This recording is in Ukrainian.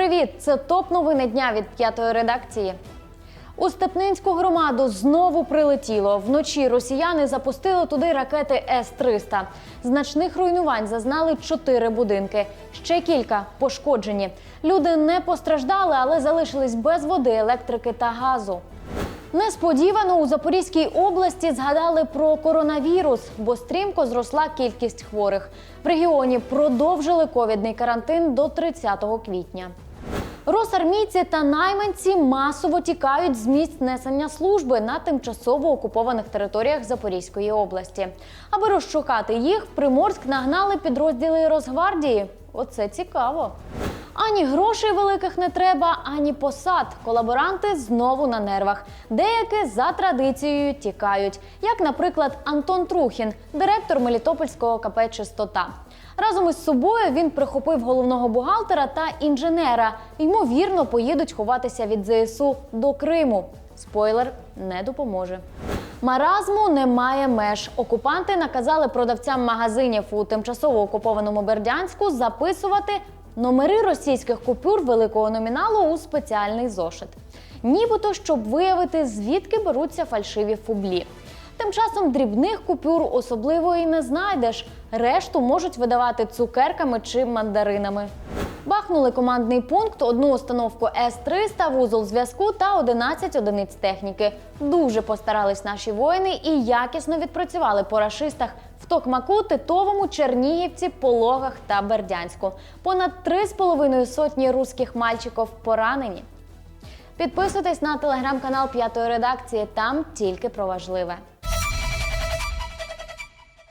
привіт! Це топ новини дня від п'ятої редакції. У Степнинську громаду знову прилетіло. Вночі росіяни запустили туди ракети С-300. Значних руйнувань зазнали чотири будинки. Ще кілька пошкоджені. Люди не постраждали, але залишились без води, електрики та газу. Несподівано у Запорізькій області згадали про коронавірус, бо стрімко зросла кількість хворих. В регіоні продовжили ковідний карантин до 30 квітня. Росармійці та найманці масово тікають з місць несення служби на тимчасово окупованих територіях Запорізької області. Аби розшукати їх, в Приморськ нагнали підрозділи Росгвардії. Оце цікаво. Ані грошей великих не треба, ані посад. Колаборанти знову на нервах. Деякі за традицією тікають, як, наприклад, Антон Трухін, директор Мелітопольського КП Чистота. Разом із собою він прихопив головного бухгалтера та інженера. Ймовірно, поїдуть ховатися від ЗСУ до Криму. Спойлер не допоможе. Маразму немає меж. Окупанти наказали продавцям магазинів у тимчасово окупованому Бердянську записувати номери російських купюр великого номіналу у спеціальний зошит. Нібито щоб виявити, звідки беруться фальшиві фублі. Тим часом дрібних купюр особливо і не знайдеш. Решту можуть видавати цукерками чи мандаринами. Бахнули командний пункт, одну установку С-300, вузол зв'язку та 11 одиниць техніки. Дуже постарались наші воїни і якісно відпрацювали по рашистах в Токмаку, Титовому, Чернігівці, Пологах та Бердянську. Понад три з половиною сотні руських мальчиків поранені. Підписуйтесь на телеграм-канал П'ятої редакції. Там тільки про важливе.